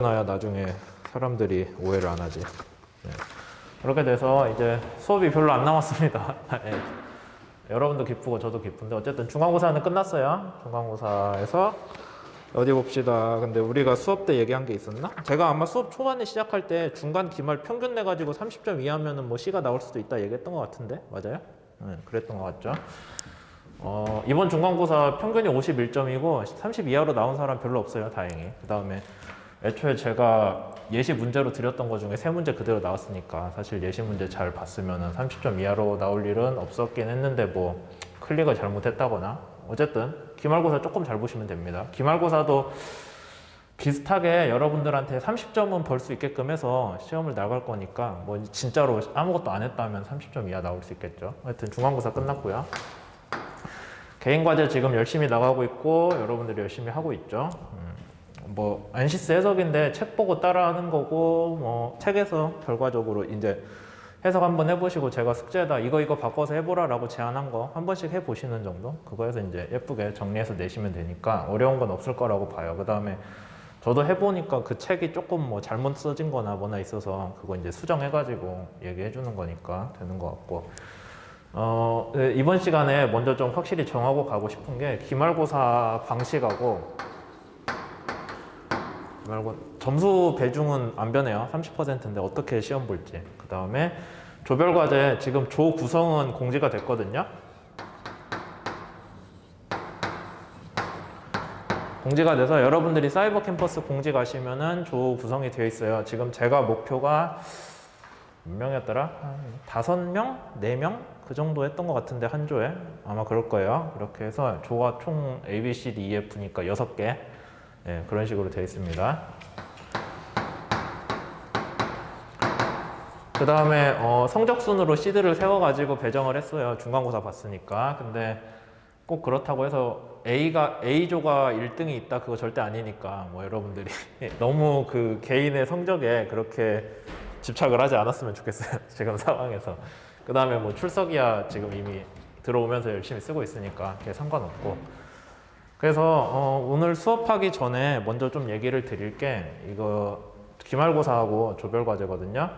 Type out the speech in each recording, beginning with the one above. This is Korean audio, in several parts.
나야 나중에 사람들이 오해를 안 하지. 네. 그렇게 돼서 이제 수업이 별로 안 남았습니다. 네. 여러분도 기쁘고 저도 기쁜데 어쨌든 중간고사는 끝났어요. 중간고사에서 어디 봅시다. 근데 우리가 수업 때 얘기한 게 있었나? 제가 아마 수업 초반에 시작할 때 중간 기말 평균 내 가지고 30점 이하면은 뭐 C가 나올 수도 있다 얘기했던 것 같은데 맞아요? 네, 그랬던 것 같죠. 어, 이번 중간고사 평균이 51점이고 30 이하로 나온 사람 별로 없어요. 다행히. 그 다음에 애초에 제가 예시 문제로 드렸던 것 중에 세 문제 그대로 나왔으니까 사실 예시 문제 잘 봤으면 30점 이하로 나올 일은 없었긴 했는데 뭐 클릭을 잘못했다거나 어쨌든 기말고사 조금 잘 보시면 됩니다. 기말고사도 비슷하게 여러분들한테 30점은 벌 수 있게끔 해서 시험을 나갈 거니까 뭐 진짜로 아무것도 안 했다면 30점 이하 나올 수 있겠죠. 하여튼 중간고사 끝났고요. 개인 과제 지금 열심히 나가고 있고 여러분들이 열심히 하고 있죠. 음, 뭐 안시스 해석인데 책 보고 따라하는 거고 뭐 책에서 결과적으로 이제 해석 한번 해보시고 제가 숙제에다 이거 이거 바꿔서 해보라라고 제안한 거 한 번씩 해보시는 정도 그거에서 이제 예쁘게 정리해서 내시면 되니까 어려운 건 없을 거라고 봐요. 그 다음에 저도 해보니까 그 책이 조금 뭐 잘못 써진 거나 뭐나 있어서 그거 이제 수정해가지고 얘기해 주는 거니까 되는 것 같고 어, 네, 이번 시간에 먼저 좀 확실히 정하고 가고 싶은 게 기말고사 방식하고 기 말고 점수 배중은 안 변해요. 30%인데 어떻게 시험 볼지. 그 다음에 조별 과제 지금 조 구성은 공지가 됐거든요. 공지가 돼서 여러분들이 사이버 캠퍼스 공지 가시면은 조 구성이 되어 있어요. 지금 제가 목표가 몇 명이었더라? 한 다섯 명? 네 명? 그 정도 했던 것 같은데 한 조에 아마 그럴 거예요. 이렇게 해서 조가 총 A, B, C, D, E, F니까 여섯 개 예, 그런 식으로 되어 있습니다. 그 다음에 어, 성적 순으로 시드를 세워가지고 배정을 했어요. 중간고사 봤으니까. 근데 꼭 그렇다고 해서 A가 A조가 1등이 있다 그거 절대 아니니까 뭐 여러분들이 너무 그 개인의 성적에 그렇게 집착을 하지 않았으면 좋겠어요. 지금 상황에서. 그 다음에 뭐 출석이야 지금 이미 들어오면서 열심히 쓰고 있으니까 그게 상관없고. 그래서 어, 오늘 수업하기 전에 먼저 좀 얘기를 드릴 게 이거 기말고사하고 조별과제거든요.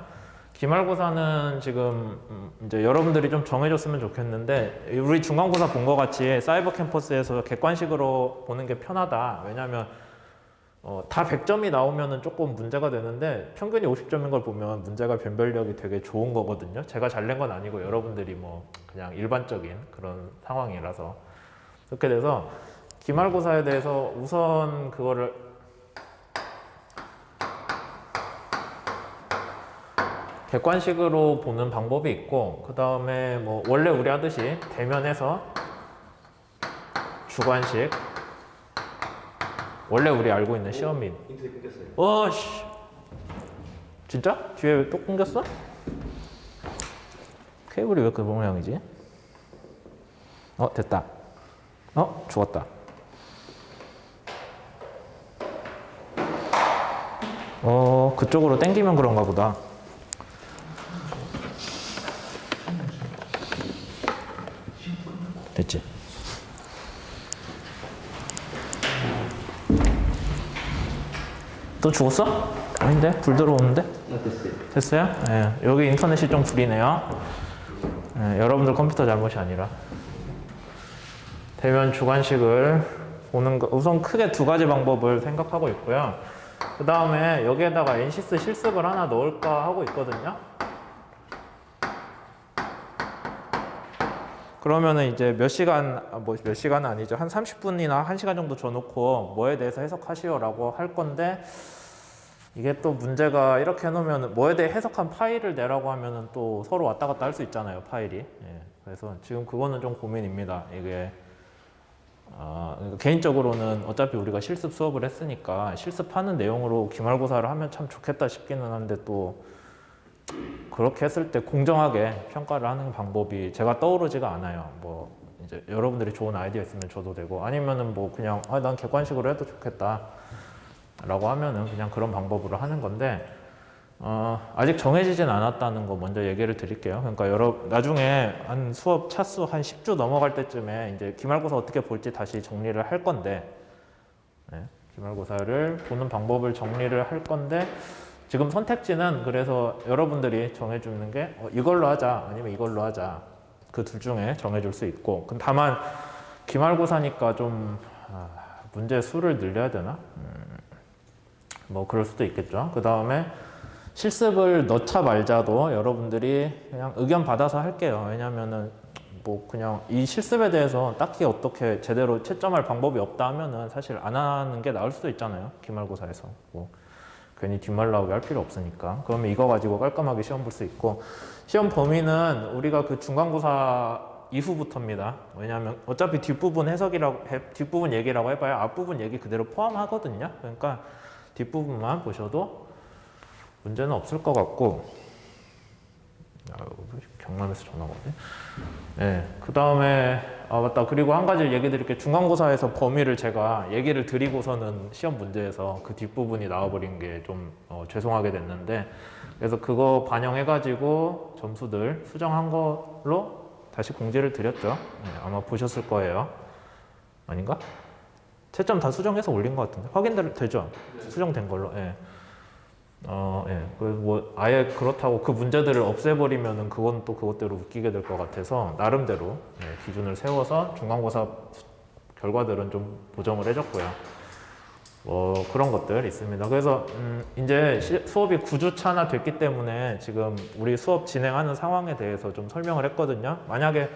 기말고사는 지금 음, 이제 여러분들이 좀 정해줬으면 좋겠는데 우리 중간고사 본 것 같이 사이버 캠퍼스에서 객관식으로 보는 게 편하다. 왜냐하면 어, 다 100점이 나오면은 조금 문제가 되는데 평균이 50점인 걸 보면 문제가 변별력이 되게 좋은 거거든요. 제가 잘 낸 건 아니고 여러분들이 뭐 그냥 일반적인 그런 상황이라서 그렇게 돼서 기말고사에 대해서 우선 그거를 객관식으로 보는 방법이 있고 그 다음에 뭐 원래 우리 하듯이 대면에서 주관식 원래 우리 알고 있는 시험인 인터넷 끊겼어요. 와씨 진짜? 뒤에 또 끊겼어? 케이블이 왜 그 모양이지? 어 됐다 어 죽었다 어 그쪽으로 땡기면 그런가 보다 됐지 또 죽었어? 아닌데? 불 들어오는데? 나 됐어요. 됐어요? 예, 여기 인터넷이 좀 구리네요. 예, 여러분들 컴퓨터 잘못이 아니라. 대면 주관식을 보는 거, 우선 크게 두 가지 방법을 생각하고 있고요. 그 다음에 여기에다가 NCS 실습을 하나 넣을까 하고 있거든요. 그러면은 이제 몇 시간, 뭐 몇 시간은 아니죠. 한 30분이나 1시간 정도 줘놓고 뭐에 대해서 해석하시오라고 할 건데, 이게 또 문제가 이렇게 해놓으면 뭐에 대해 해석한 파일을 내라고 하면은 또 서로 왔다 갔다 할 수 있잖아요 파일이 예, 그래서 지금 그거는 좀 고민입니다 이게 아, 그러니까 개인적으로는 어차피 우리가 실습 수업을 했으니까 실습하는 내용으로 기말고사를 하면 참 좋겠다 싶기는 한데 또 그렇게 했을 때 공정하게 평가를 하는 방법이 제가 떠오르지가 않아요. 뭐 이제 여러분들이 좋은 아이디어 있으면 줘도 되고 아니면은 뭐 그냥 아, 난 객관식으로 해도 좋겠다 라고 하면은 그냥 그런 방법으로 하는 건데 어, 아직 정해지진 않았다는 거 먼저 얘기를 드릴게요. 그러니까 여러 나중에 한 수업 차수 한 10주 넘어갈 때쯤에 이제 기말고사 어떻게 볼지 다시 정리를 할 건데 네. 기말고사를 보는 방법을 정리를 할 건데 지금 선택지는 그래서 여러분들이 정해주는 게 어, 이걸로 하자 아니면 이걸로 하자 그 둘 중에 정해줄 수 있고 근 다만 기말고사니까 좀 아, 문제 수를 늘려야 되나? 음, 뭐 그럴 수도 있겠죠. 그 다음에 실습을 넣자 말자도 여러분들이 그냥 의견 받아서 할게요. 왜냐면은 뭐 그냥 이 실습에 대해서 딱히 어떻게 제대로 채점할 방법이 없다 하면은 사실 안 하는 게 나을 수도 있잖아요. 기말고사에서 뭐 괜히 뒷말 나오게 할 필요 없으니까. 그러면 이거 가지고 깔끔하게 시험 볼 수 있고 시험 범위는 우리가 그 중간고사 이후부터입니다. 왜냐하면 어차피 뒷부분 해석이라고 해- 뒷부분 얘기라고 해봐야 앞부분 얘기 그대로 포함하거든요. 그러니까 뒷부분만 보셔도 문제는 없을 것 같고. 아, 경남에서 전화가 오네. 네, 그 다음에 아 맞다. 그리고 한 가지 얘기 드릴게요. 중간고사에서 범위를 제가 얘기를 드리고서는 시험 문제에서 그 뒷부분이 나와버린 게좀 죄송하게 됐는데 그래서 그거 반영해가지고 점수들 수정한 걸로 다시 공지를 드렸죠. 네, 아마 보셨을 거예요. 아닌가? 채점 다 수정해서 올린 것 같은데 확인 되죠? 수정된 걸로. 예. 어, 예. 그뭐 아예 그렇다고 그 문제들을 없애버리면은 그건 또 그것대로 웃기게 될 것 같아서 나름대로 예, 기준을 세워서 중간고사 수- 결과들은 좀 보정을 해줬고요. 뭐 그런 것들 있습니다. 그래서 음, 이제 시- 수업이 9주차나 됐기 때문에 지금 우리 수업 진행하는 상황에 대해서 좀 설명을 했거든요. 만약에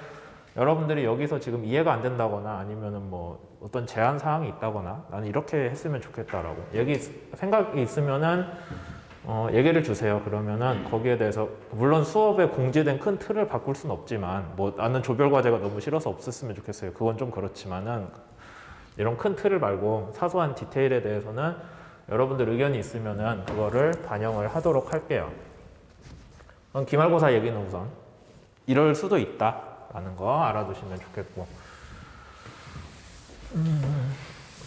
여러분들이 여기서 지금 이해가 안 된다거나 아니면은 뭐 어떤 제한 사항이 있다거나 나는 이렇게 했으면 좋겠다라고 얘기 있- 생각이 있으면은 어, 얘기를 주세요. 그러면은 거기에 대해서 물론 수업에 공지된 큰 틀을 바꿀 수는 없지만 뭐 나는 조별 과제가 너무 싫어서 없었으면 좋겠어요. 그건 좀 그렇지만은 이런 큰 틀을 말고 사소한 디테일에 대해서는 여러분들 의견이 있으면은 그거를 반영을 하도록 할게요. 그럼 기말고사 얘기는 우선 이럴 수도 있다라는 거 알아두시면 좋겠고. 음,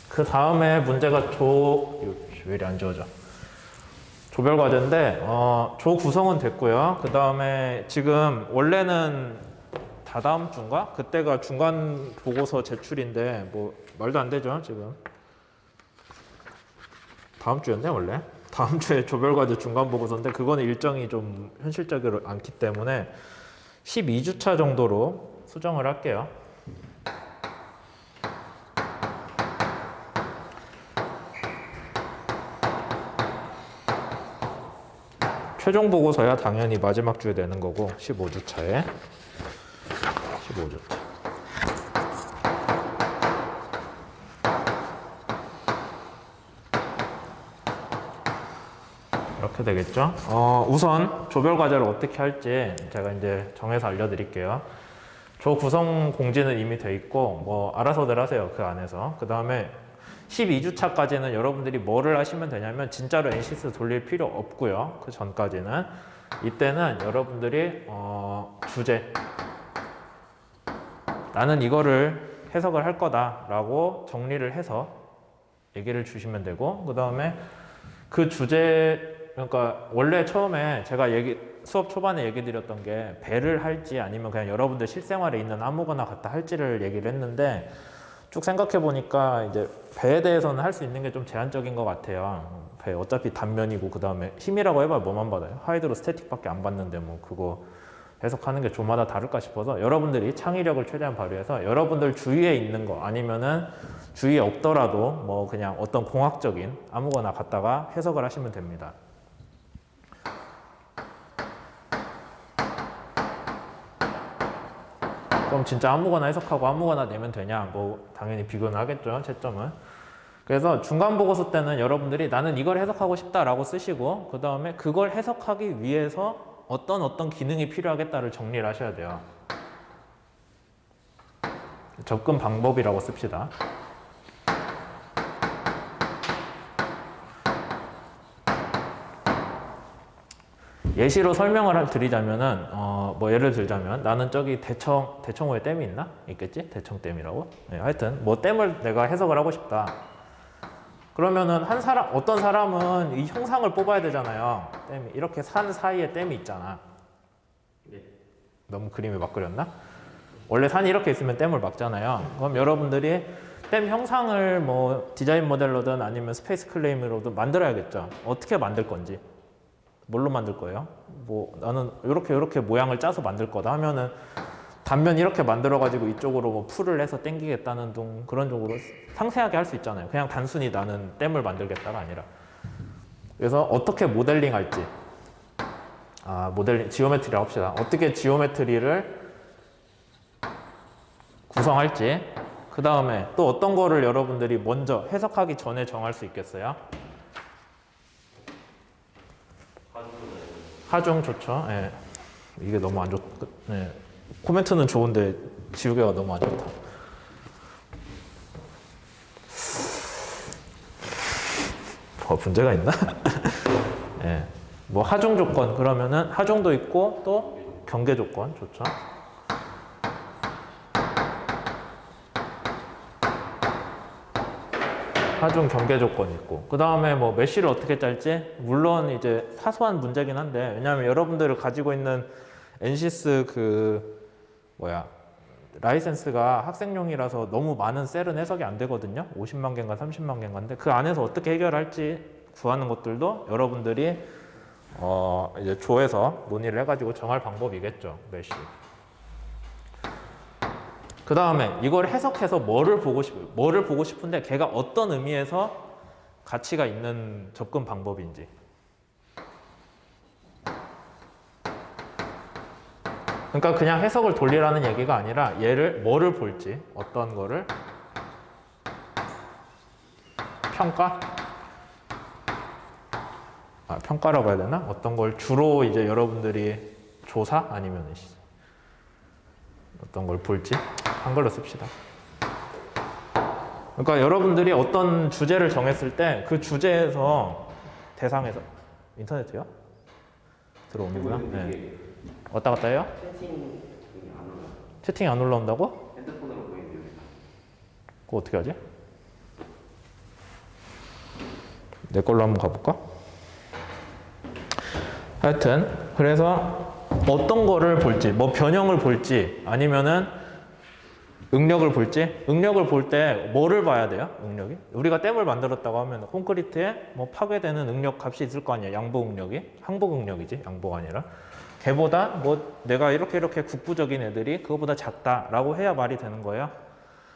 그 다음에 문제가 조, 왜 이리 안 지워져? 조별 과제인데, 어, 조 구성은 됐고요. 그 다음에 지금 원래는 다다음 주인가? 그때가 중간 보고서 제출인데, 뭐, 말도 안 되죠, 지금. 다음 주였네, 원래? 다음 주에 조별 과제 중간 보고서인데, 그거는 일정이 좀 현실적으로 않기 때문에 12주차 정도로 수정을 할게요. 최종 보고서야 당연히 마지막 주에 내는 거고 15주 차에 15주 차. 이렇게 되겠죠? 어, 우선 조별 과제를 어떻게 할지 제가 이제 정해서 알려드릴게요. 조 구성 공지는 이미 돼 있고 뭐 알아서들 하세요 그 안에서 그 다음에 12주차까지는 여러분들이 뭐를 하시면 되냐면 진짜로 NCS 돌릴 필요 없고요. 그 전까지는. 이때는 여러분들이 어, 주제. 나는 이거를 해석을 할 거다라고 정리를 해서 얘기를 주시면 되고 그 다음에 그 주제 그러니까 원래 처음에 제가 얘기 수업 초반에 얘기 드렸던 게 배를 할지 아니면 그냥 여러분들 실생활에 있는 아무거나 갖다 할지를 얘기를 했는데 쭉 생각해 보니까 이제 배에 대해서는 할 수 있는 게 좀 제한적인 것 같아요. 배 어차피 단면이고 그 다음에 힘이라고 해봐야 뭐만 받아요. 하이드로 스태틱밖에 안 받는데 뭐 그거 해석하는 게 조마다 다를까 싶어서 여러분들이 창의력을 최대한 발휘해서 여러분들 주위에 있는 거 아니면은 주위에 없더라도 뭐 그냥 어떤 공학적인 아무거나 갖다가 해석을 하시면 됩니다. 그럼 진짜 아무거나 해석하고 아무거나 내면 되냐? 뭐 당연히 비교는 하겠죠, 채점은. 그래서 중간 보고서 때는 여러분들이 나는 이걸 해석하고 싶다라고 쓰시고 그 다음에 그걸 해석하기 위해서 어떤 어떤 기능이 필요하겠다를 정리를 하셔야 돼요. 접근 방법이라고 씁시다. 예시로 설명을 할- 드리자면은 어 뭐 예를 들자면 나는 저기 대청 대청호에 댐이 있나? 있겠지? 대청댐이라고? 네, 하여튼 뭐 댐을 내가 해석을 하고 싶다. 그러면은 한 사람 어떤 사람은 이 형상을 뽑아야 되잖아요. 댐이 이렇게 산 사이에 댐이 있잖아. 너무 그림이 막 그렸나? 원래 산이 이렇게 있으면 댐을 막잖아요. 그럼 여러분들이 댐 형상을 뭐 디자인 모델로든 아니면 스페이스 클레임으로든 만들어야겠죠. 어떻게 만들 건지. 뭘로 만들 거예요? 뭐 나는 이렇게 이렇게 모양을 짜서 만들 거다 하면은 단면 이렇게 만들어 가지고 이쪽으로 뭐 풀을 해서 당기겠다는 둥 그런 쪽으로 상세하게 할 수 있잖아요. 그냥 단순히 나는 댐을 만들겠다가 아니라. 그래서 어떻게 모델링 할지. 아, 모델링 지오메트리 합시다. 어떻게 지오메트리를 구성할지. 그 다음에 또 어떤 거를 여러분들이 먼저 해석하기 전에 정할 수 있겠어요? 하중 좋죠. 예. 이게 너무 안 좋. 예. 코멘트는 좋은데 지우개가 너무 안 좋다. 뭐 문제가 있나? 예. 뭐 하중 조건 그러면은 하중도 있고 또 경계 조건 좋죠. 하중 경계 조건이 있고. 그 다음에 뭐 메쉬를 어떻게 짤지? 물론 이제 사소한 문제긴 한데 왜냐하면 여러분들을 가지고 있는 엔시스 그 뭐야 라이센스가 학생용이라서 너무 많은 셀은 해석이 안 되거든요. 50만 개인가 30만 개인가인데 그 안에서 어떻게 해결할지 구하는 것들도 여러분들이 어 이제 조에서 논의를 해가지고 정할 방법이겠죠 메쉬 그 다음에 이걸 해석해서 뭐를 보고 싶, 뭐를 보고 싶은데 걔가 어떤 의미에서 가치가 있는 접근 방법인지. 그러니까 그냥 해석을 돌리라는 얘기가 아니라 얘를 뭐를 볼지, 어떤 거를 평가? 아, 평가라고 해야 되나? 어떤 걸 주로 이제 여러분들이 조사 아니면 어떤 걸 볼지 한글로 씁시다. 그러니까 여러분들이 어떤 주제를 정했을 때 그 주제에서 대상에서 인터넷이요? 들어오는구나. 네. 왔다 갔다 해요? 채팅이 안 올라. 채팅이 안 올라온다고? 핸드폰으로 보이는데요. 그거 어떻게 하지? 내 걸로 한번 가볼까? 하여튼 그래서 어떤 거를 볼지 뭐 변형을 볼지 아니면은 응력을 볼지? 응력을 볼 때 뭐를 봐야 돼요? 응력이? 우리가 댐을 만들었다고 하면 콘크리트에 뭐 파괴되는 응력 값이 있을 거 아니야 양보 응력이? 항복 응력이지 양보가 아니라. 걔보다 뭐 내가 이렇게 이렇게 국부적인 애들이 그거보다 작다라고 해야 말이 되는 거예요?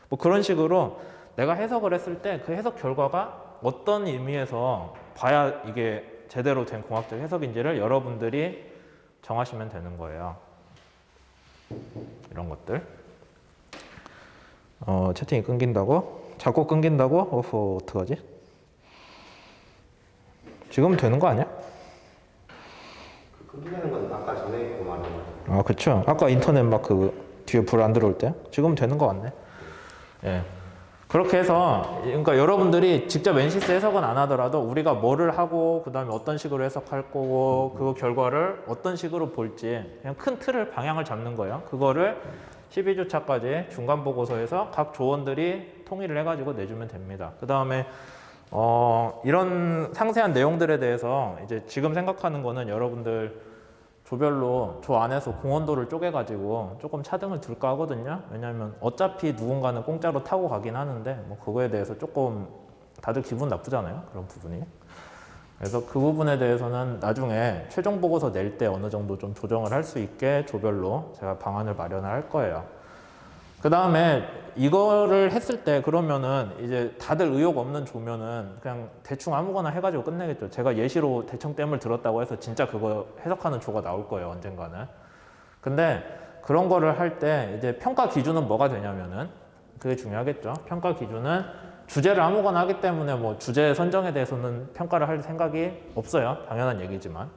뭐 그런 식으로 내가 해석을 했을 때 그 해석 결과가 어떤 의미에서 봐야 이게 제대로 된 공학적 해석인지를 여러분들이 정하시면 되는 거예요. 이런 것들. 어, 채팅이 끊긴다고? 자꾸 끊긴다고? 어허, 어떡하지? 지금 되는 거 아니야? 그 끊기는 건 아까 전에 그 말한 거. 아, 그쵸. 아까 인터넷 막 그 뒤에 불 안 들어올 때? 지금 되는 거 같네. 예. 그렇게 해서, 그러니까 여러분들이 직접 NCS 해석은 안 하더라도 우리가 뭐를 하고, 그 다음에 어떤 식으로 해석할 거고, 그 결과를 어떤 식으로 볼지, 그냥 큰 틀을, 방향을 잡는 거예요. 그거를 12주차까지 중간 보고서에서 각 조원들이 통일을 해가지고 내주면 됩니다. 그 다음에 어, 이런 상세한 내용들에 대해서 이제 지금 생각하는 거는 여러분들 조별로 조 안에서 공원도를 쪼개가지고 조금 차등을 둘까 하거든요. 왜냐하면 어차피 누군가는 공짜로 타고 가긴 하는데 뭐 그거에 대해서 조금 다들 기분 나쁘잖아요. 그런 부분이. 그래서 그 부분에 대해서는 나중에 최종 보고서 낼 때 어느 정도 좀 조정을 할 수 있게 조별로 제가 방안을 마련을 할 거예요. 그 다음에 이거를 했을 때 그러면은 이제 다들 의욕 없는 조면은 그냥 대충 아무거나 해가지고 끝내겠죠. 제가 예시로 대청댐을 들었다고 해서 진짜 그거 해석하는 조가 나올 거예요. 언젠가는. 근데 그런 거를 할 때 이제 평가 기준은 뭐가 되냐면은 그게 중요하겠죠. 평가 기준은 주제를 아무거나 하기 때문에 뭐 주제 선정에 대해서는 평가를 할 생각이 없어요. 당연한 얘기지만.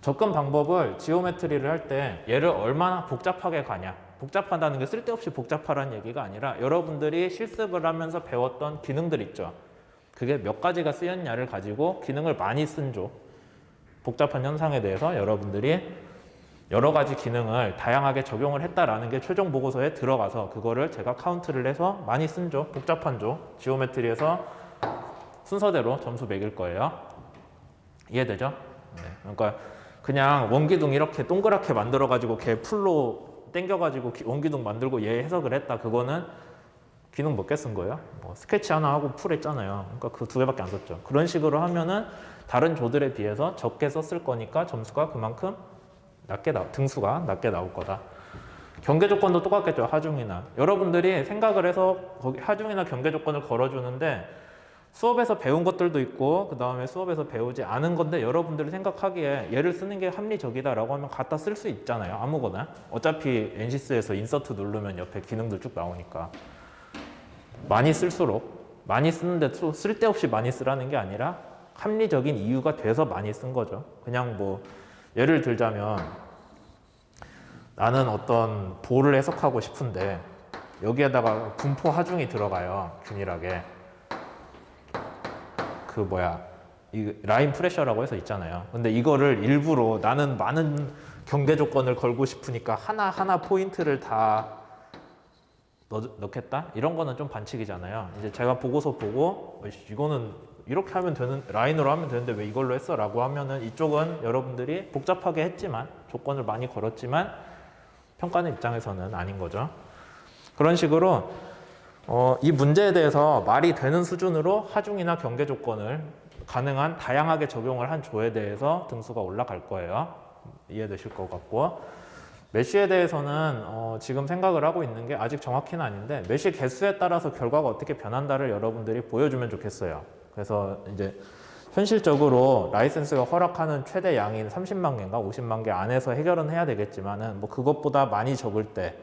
접근 방법을 지오메트리를 할 때 얘를 얼마나 복잡하게 가냐. 복잡하다는 게 쓸데없이 복잡하라는 얘기가 아니라 여러분들이 실습을 하면서 배웠던 기능들 있죠. 그게 몇 가지가 쓰였냐를 가지고 기능을 많이 쓴 조. 복잡한 현상에 대해서 여러분들이 여러 가지 기능을 다양하게 적용을 했다라는 게 최종 보고서에 들어가서 그거를 제가 카운트를 해서 많이 쓴 조, 복잡한 조, 지오메트리에서 순서대로 점수 매길 거예요. 이해되죠? 네. 그러니까 그냥 원기둥 이렇게 동그랗게 만들어 가지고 걔 풀로 땡겨 가지고 원기둥 만들고 얘 해석을 했다. 그거는 기능 몇 개 쓴 거예요? 뭐 스케치 하나 하고 풀 했잖아요. 그러니까 그 두 개밖에 안 썼죠. 그런 식으로 하면은 다른 조들에 비해서 적게 썼을 거니까 점수가 그만큼 낮게 나 등수가 낮게 나올 거다. 경계 조건도 똑같겠죠. 하중이나 여러분들이 생각을 해서 거기 하중이나 경계 조건을 걸어주는데 수업에서 배운 것들도 있고 그 다음에 수업에서 배우지 않은 건데 여러분들이 생각하기에 얘를 쓰는 게 합리적이다라고 하면 갖다 쓸 수 있잖아요. 아무거나. 어차피 NCS에서 인서트 누르면 옆에 기능들 쭉 나오니까 많이 쓸수록 많이 쓰는데 또 쓸데없이 많이 쓰라는 게 아니라 합리적인 이유가 돼서 많이 쓴 거죠. 그냥 뭐 예를 들자면 나는 어떤 볼을 해석하고 싶은데 여기에다가 분포 하중이 들어가요. 균일하게. 그 뭐야 이 라인 프레셔라고 해서 있잖아요. 근데 이거를 일부러 나는 많은 경계 조건을 걸고 싶으니까 하나 하나 포인트를 다 넣, 넣겠다 이런 거는 좀 반칙이잖아요. 이제 제가 보고서 보고 이거는 이렇게 하면 되는 라인으로 하면 되는데 왜 이걸로 했어라고 하면은 이쪽은 여러분들이 복잡하게 했지만 조건을 많이 걸었지만 평가하는 입장에서는 아닌 거죠. 그런 식으로 어, 이 문제에 대해서 말이 되는 수준으로 하중이나 경계 조건을 가능한 다양하게 적용을 한 조에 대해서 등수가 올라갈 거예요. 이해되실 것 같고 메쉬에 대해서는 어, 지금 생각을 하고 있는 게 아직 정확히는 아닌데 메쉬 개수에 따라서 결과가 어떻게 변한다를 여러분들이 보여주면 좋겠어요. 그래서 이제 현실적으로 라이센스가 허락하는 최대 양인 30만 개인가 50만 개 안에서 해결은 해야 되겠지만은 뭐 그것보다 많이 적을 때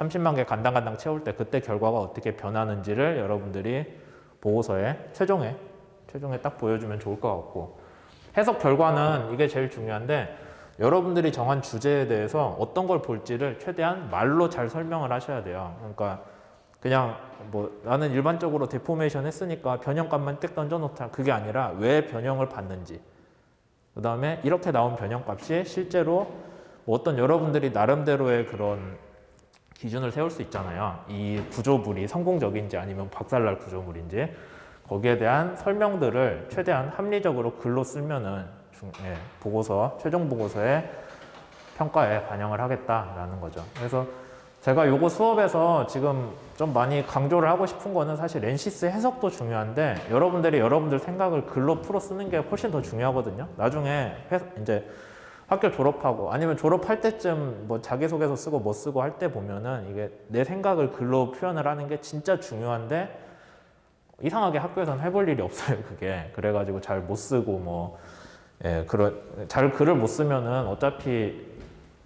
30만 개 간당간당 채울 때 그때 결과가 어떻게 변하는지를 여러분들이 보고서에 최종에 최종에 딱 보여주면 좋을 것 같고. 해석 결과는 이게 제일 중요한데 여러분들이 정한 주제에 대해서 어떤 걸 볼지를 최대한 말로 잘 설명을 하셔야 돼요. 그러니까 그냥 뭐 나는 일반적으로 데포메이션 했으니까 변형값만 딱 던져놓다 그게 아니라 왜 변형을 받는지. 그 다음에 이렇게 나온 변형값이 실제로 뭐 어떤 여러분들이 나름대로의 그런 기준을 세울 수 있잖아요. 이 구조물이 성공적인지 아니면 박살날 구조물인지 거기에 대한 설명들을 최대한 합리적으로 글로 쓰면은 중, 예, 보고서 최종 보고서에 평가에 반영을 하겠다라는 거죠. 그래서 제가 요거 수업에서 지금 좀 많이 강조를 하고 싶은 거는 사실 렌시스 해석도 중요한데 여러분들이 여러분들 생각을 글로 풀어 쓰는 게 훨씬 더 중요하거든요. 나중에 회, 이제 학교 졸업하고 아니면 졸업할 때쯤 뭐 자기소개서 쓰고 뭐 쓰고 할 때 보면은 이게 내 생각을 글로 표현을 하는 게 진짜 중요한데 이상하게 학교에서는 해볼 일이 없어요 그게 그래가지고 잘 못 쓰고 뭐 예, 그런 잘 글을 못 쓰면은 어차피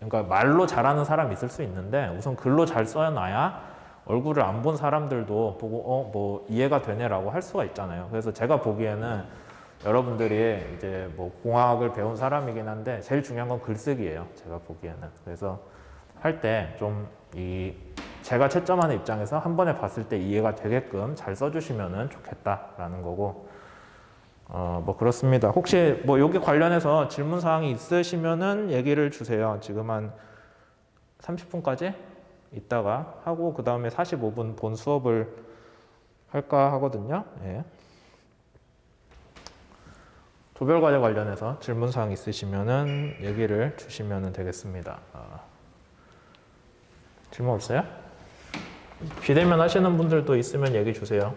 그러니까 말로 잘하는 사람 있을 수 있는데 우선 글로 잘 써놔야 얼굴을 안 본 사람들도 보고 어 뭐 이해가 되네라고 할 수가 있잖아요. 그래서 제가 보기에는 여러분들이 이제 뭐 공학을 배운 사람이긴 한데 제일 중요한 건 글쓰기예요. 제가 보기에는 그래서 할 때 좀 이 제가 채점하는 입장에서 한 번에 봤을 때 이해가 되게끔 잘 써주시면은 좋겠다라는 거고 어 뭐 그렇습니다. 혹시 뭐 여기 관련해서 질문 사항이 있으시면은 얘기를 주세요. 지금 한 30분까지 있다가 하고 그 다음에 45분 본 수업을 할까 하거든요. 예. 조별 과제 관련해서 질문 사항 있으시면은 얘기를 주시면 되겠습니다. 어. 질문 없어요? 비대면 하시는 분들도 있으면 얘기 주세요.